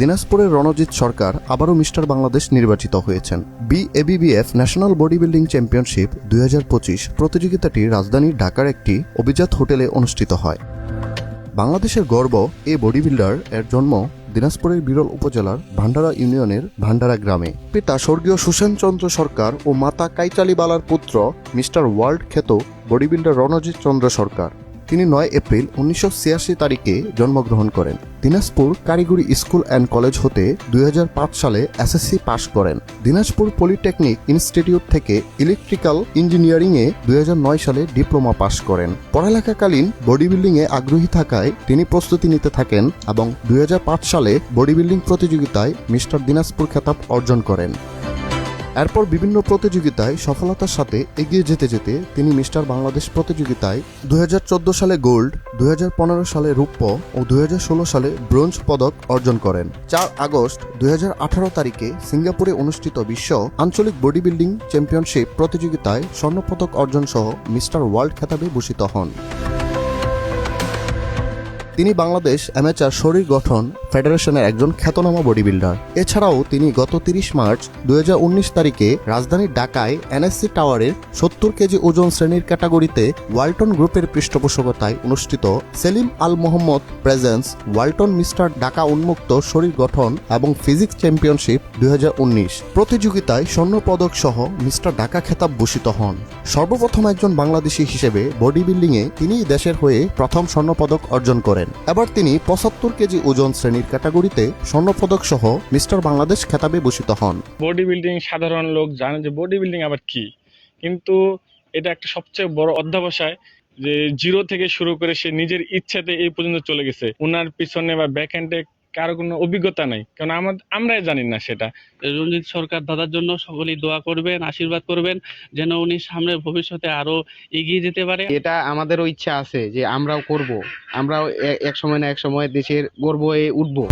দিনাজপুরের রণজিৎ সরকার আবারও মিস্টার বাংলাদেশ নির্বাচিত হয়েছেন। BABBF national body building championship দুই হাজার পঁচিশ প্রতিযোগিতাটি রাজধানী ঢাকার একটি অভিজাত হোটেলে অনুষ্ঠিত হয়। বাংলাদেশের গর্ব, এ বডি বিল্ডার এর জন্ম দিনাজপুরের বিরল উপজেলার ভান্ডারা ইউনিয়নের ভান্ডারা গ্রামে। পিতা স্বর্গীয় সুশান্ত চন্দ্র সরকার ও মাতা কাইচালি বালার পুত্র মিস্টার ওয়ার্ল্ড খ্যাত বডি বিল্ডার রণজিৎ চন্দ্র সরকার। তিনি নয় এপ্রিল উনিশশো ছিয়াশি তারিখে জন্মগ্রহণ করেন। দিনাজপুর কারিগরি স্কুল অ্যান্ড কলেজ হতে দুই হাজার পাঁচ সালে এসএসসি পাশ করেন। দিনাজপুর পলিটেকনিক ইনস্টিটিউট থেকে ইলেকট্রিক্যাল ইঞ্জিনিয়ারিংয়ে দুই হাজার নয় সালে ডিপ্লোমা পাশ করেন। পড়ালেখাকালীন বডি বিল্ডিংয়ে আগ্রহী থাকায় তিনি প্রস্তুতি নিতে থাকেন এবং দুই হাজার পাঁচ সালে বডি বিল্ডিং প্রতিযোগিতায় মিস্টার দিনাজপুর খেতাব অর্জন করেন। এরপর বিভিন্ন প্রতিযোগিতায় সফলতার সাথে এগিয়ে যেতে যেতে তিনি মিস্টার বাংলাদেশ প্রতিযোগিতায় দুই হাজার চোদ্দ সালে গোল্ড, দুই হাজার পনেরো সালে রৌপ্য ও দু হাজার ষোলো সালে ব্রোঞ্জ পদক অর্জন করেন। চার আগস্ট দুই হাজার আঠারো তারিখে সিঙ্গাপুরে অনুষ্ঠিত বিশ্ব আঞ্চলিক বডি বিল্ডিং চ্যাম্পিয়নশিপ প্রতিযোগিতায় স্বর্ণপদক অর্জন সহ মিস্টার ওয়ার্ল্ড খেতাবে ভূষিত হন। তিনি বাংলাদেশ অ্যামেচার শরীর গঠন ফেডারেশনের একজন খ্যাতনামা বডি বিল্ডার এছাড়াও তিনি গত তিরিশ মার্চ দুই হাজার উনিশ তারিখে রাজধানীর ঢাকায় এনএসসি টাওয়ারের সত্তর কেজি ওজন শ্রেণির ক্যাটাগরিতে ওয়ালটন গ্রুপের পৃষ্ঠপোষকতায় অনুষ্ঠিত সেলিম আল মোহাম্মদ প্রেজেন্স ওয়ালটন মিস্টার ঢাকা উন্মুক্ত শরীর গঠন এবং ফিজিক্স চ্যাম্পিয়নশিপ দুই হাজার উনিশ। প্রতিযোগিতায় স্বর্ণ পদক সহ মিস্টার ঢাকা খেতাব ভূষিত হন। সর্বপ্রথম একজন বাংলাদেশি হিসেবে বডি বিল্ডিংয়ে তিনিই দেশের হয়ে প্রথম স্বর্ণপদক অর্জন করেন। এবার তিনি পঁচাত্তর কেজি ওজন শ্রেণির ক্যাটাগরিতে স্বর্ণপদক সহ মিস্টার বাংলাদেশ খেতাবে ভূষিত হন। বডি বিল্ডিং সাধারণ লোক জানে যে বডি বিল্ডিং আবার কি। কিন্তু এটা একটা সবচেয়ে বড় অধ্যাবসায় যে জিরো থেকে শুরু করে সে নিজের ইচ্ছাতে এই পর্যন্ত চলে গেছে। ওনার পিছনে বা ব্যাক কারও কোনো অভিজ্ঞতা নাই। কারণ আমাদের আমরাই জানি না সেটা। রঞ্জিত সরকার দাদার জন্য সকলেই দোয়া করবেন আশীর্বাদ করবেন যেন উনি সামনে ভবিষ্যতে আরও এগিয়ে যেতে পারে। এটা আমাদেরও ইচ্ছা আছে যে আমরাও করব। আমরাও এক সময় না এক সময় দেশের গর্ব হয়ে উঠবো।